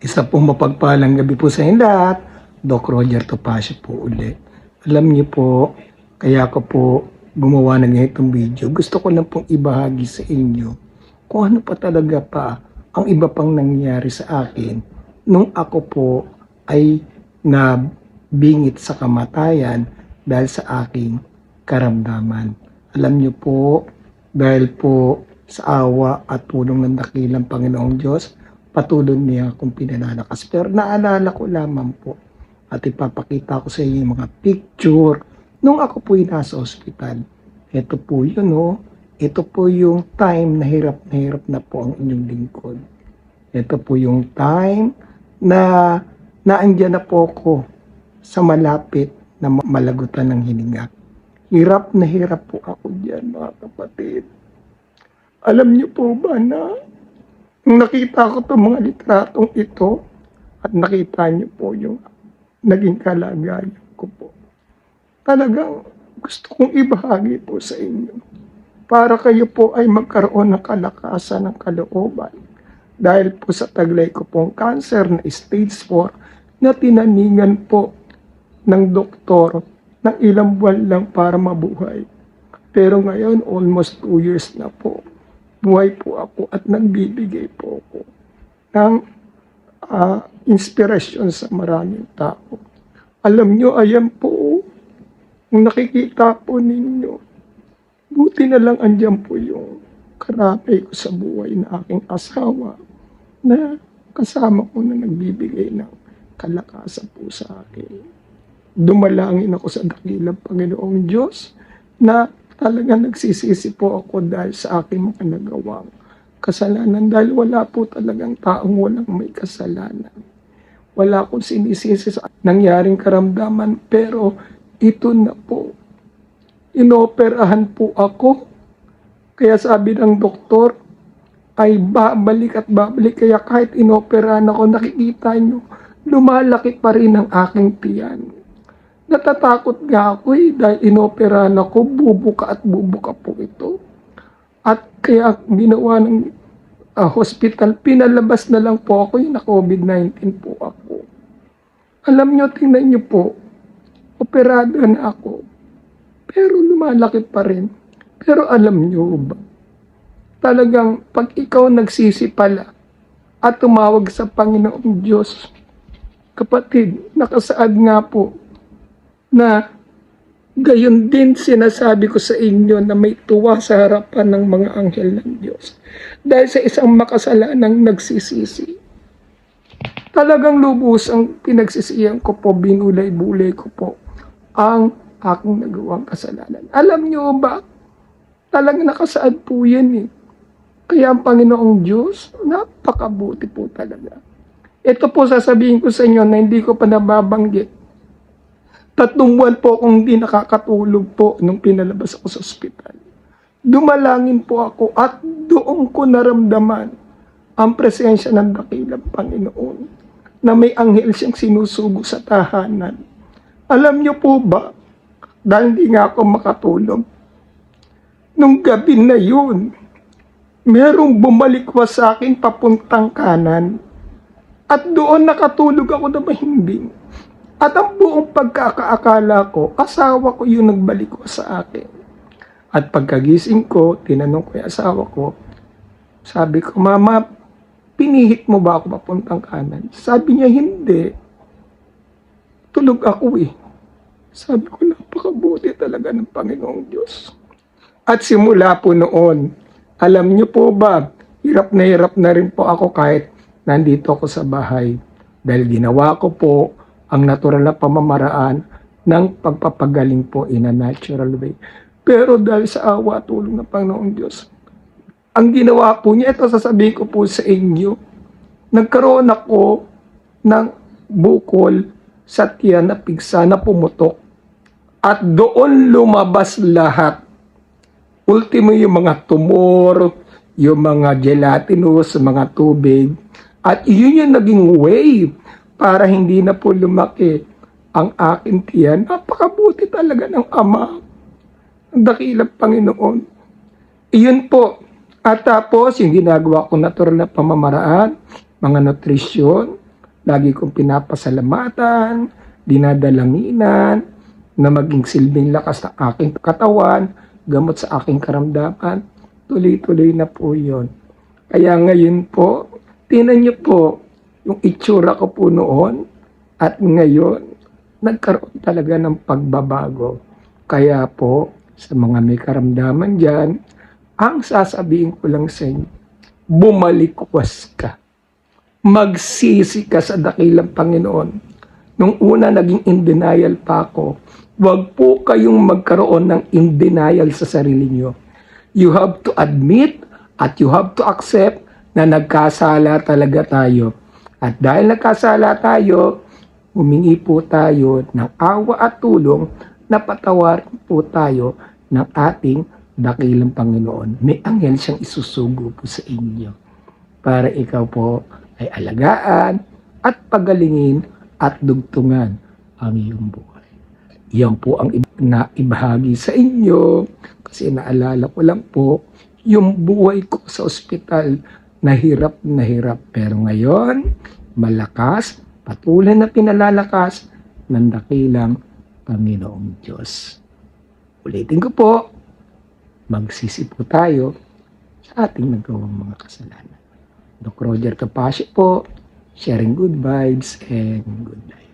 Isa pong mapagpalang gabi po sa inyo lahat. Doc Roger Topacio po uli. Alam niyo po, kaya ko po gumawa ng itong video. Gusto ko lang pong ibahagi sa inyo kung ano pa talaga pa ang iba pang nangyari sa akin nung ako po ay nabingit sa kamatayan dahil sa aking karamdaman. Alam niyo po, dahil po sa awa at tulong ng dakilang Panginoong Diyos, patuloy niya akong pinanalakas. Pero naalala ko lamang po at ipapakita ko sa inyo yung mga picture nung ako po nasa ospital. Ito po yun, oh. Ito po yung time na hirap na hirap na po ang inyong lingkod. Ito po yung time na naandyan na po ako sa malapit na ma- malagutan ng hininga. Hirap na hirap po ako dyan, mga kapatid. Alam niyo po ba na nung nakita ko itong mga litratong ito at nakita niyo po yung naging kalagayan ko po. Talagang gusto kong ibahagi po sa inyo para kayo po ay magkaroon ng kalakasan ng kalooban dahil po sa taglay ko pong cancer na stage 4 na tinaningan po ng doktor ng ilang buwan lang para mabuhay. Pero ngayon, almost 2 years na po, buhay po ako at nagbibigay po ako ng ah, inspirasyon sa maraming tao. Alam nyo, ayan po, kung nakikita po ninyo, buti na lang andyan po yung karamay ko sa buhay na aking asawa na kasama ko na nagbibigay ng kalakasan po sa akin. Dumalangin ako sa dakilang Panginoong Diyos na talaga nagsisisi po ako dahil sa aking mga nagawang kasalanan dahil wala po talagang taong walang may kasalanan. Wala akong sinisisi sa nangyaring karamdaman pero ito na po. Inoperahan po ako. Kaya sabi ng doktor ay babalik at babalik. Kaya kahit inoperahan ako, nakikita nyo, lumalaki pa rin ang aking tiyan. Natatakot nga ako eh, dahil inoperahan ako, bubuka at bubuka po ito. At kaya ginawa ng ah, hospital, pinalabas na lang po ako, yung na COVID-19 po ako. Alam nyo, tingnan nyo po, operado na ako. Pero lumalaki pa rin. Pero alam nyo ba, talagang pag ikaw nagsisi pala at tumawag sa Panginoong Diyos, kapatid, nakasaad nga po na gayon din sinasabi ko sa inyo na may tuwa sa harapan ng mga anghel ng Diyos. Dahil sa isang makasalanang nagsisisi. Talagang lubos ang pinagsisiyan ko po, binulay-bulay ko po ang aking nagawang kasalanan. Alam niyo ba, talagang nakasaad po yan eh. Kaya ang Panginoong Diyos, napakabuti po talaga. Ito po sasabihin ko sa inyo na hindi ko pa nababanggit. Tatlong buwan po akong hindi nakakatulog po nung pinalabas ako sa ospital. Dumalangin po ako at doon ko naramdaman ang presensya ng dakilang Panginoon na may anghel siyang sinusugo sa tahanan. Alam niyo po ba, dahil hindi nga ako makatulog, nung gabi na yun, merong bumalikwa sa akin papuntang kanan at doon nakatulog ako na mahimbing. At ang buong pagkakaakala ko, asawa ko yung nagbalik ko sa akin. At pagkagising ko, tinanong ko yung asawa ko, sabi ko, Mama, pinihit mo ba ako papuntang kanan? Sabi niya, hindi. Tulog ako eh. Sabi ko, napakabuti talaga ng Panginoong Diyos. At simula po noon, alam niyo po ba, hirap na hirap na rin po ako kahit nandito ako sa bahay. Dahil ginawa ko po ang natural na pamamaraan ng pagpapagaling po in a natural way. Pero dahil sa awa at tulong ng Panginoong Diyos, ang ginawa po niya, ito sasabihin ko po sa inyo, nagkaroon ako ng bukol sa tiyan na pigsa na pumutok at doon lumabas lahat. Ultimo yung mga tumor, yung mga gelatinous, mga tubig. At yun yung naging way para hindi na po lumaki ang akin tiyan. Napakabuti talaga ng Ama, ang dakilang Panginoon. Iyon po. At tapos, yung ginagawa ko natural na pamamaraan, mga nutrisyon, lagi kong pinapasalamatan, dinadalanginan, na maging silbing lakas ng aking katawan, gamot sa aking karamdaman. Tuloy-tuloy na po yon. Kaya ngayon po, tinan niyo po, yung itsura ko po noon at ngayon, nagkaroon talaga ng pagbabago. Kaya po, sa mga may karamdaman dyan, ang sasabihin ko lang sa inyo, bumalikwas ka. Magsisi ka sa dakilang Panginoon. Nung una naging in denial pa ako, wag po kayong magkaroon ng in denial sa sarili nyo. You have to admit at you have to accept na nagkasala talaga tayo. At dahil nagkasala tayo, humingi po tayo ng awa at tulong na patawarin po tayo ng ating dakilang Panginoon. May anghel siyang isusugo po sa inyo para ikaw po ay alagaan at pagalingin at dugtungan ang iyong buhay. Yan po ang i- na ibahagi sa inyo kasi naalala ko lang po yung buhay ko sa ospital na hirap na hirap pero ngayon malakas patuloy na pinalalakas ng dakilang Panginoong Diyos. Ulitin ko po, magsisi po tayo sa ating nagawang mga kasalanan. Doc Roger Kapasyo po, sharing good vibes and good life.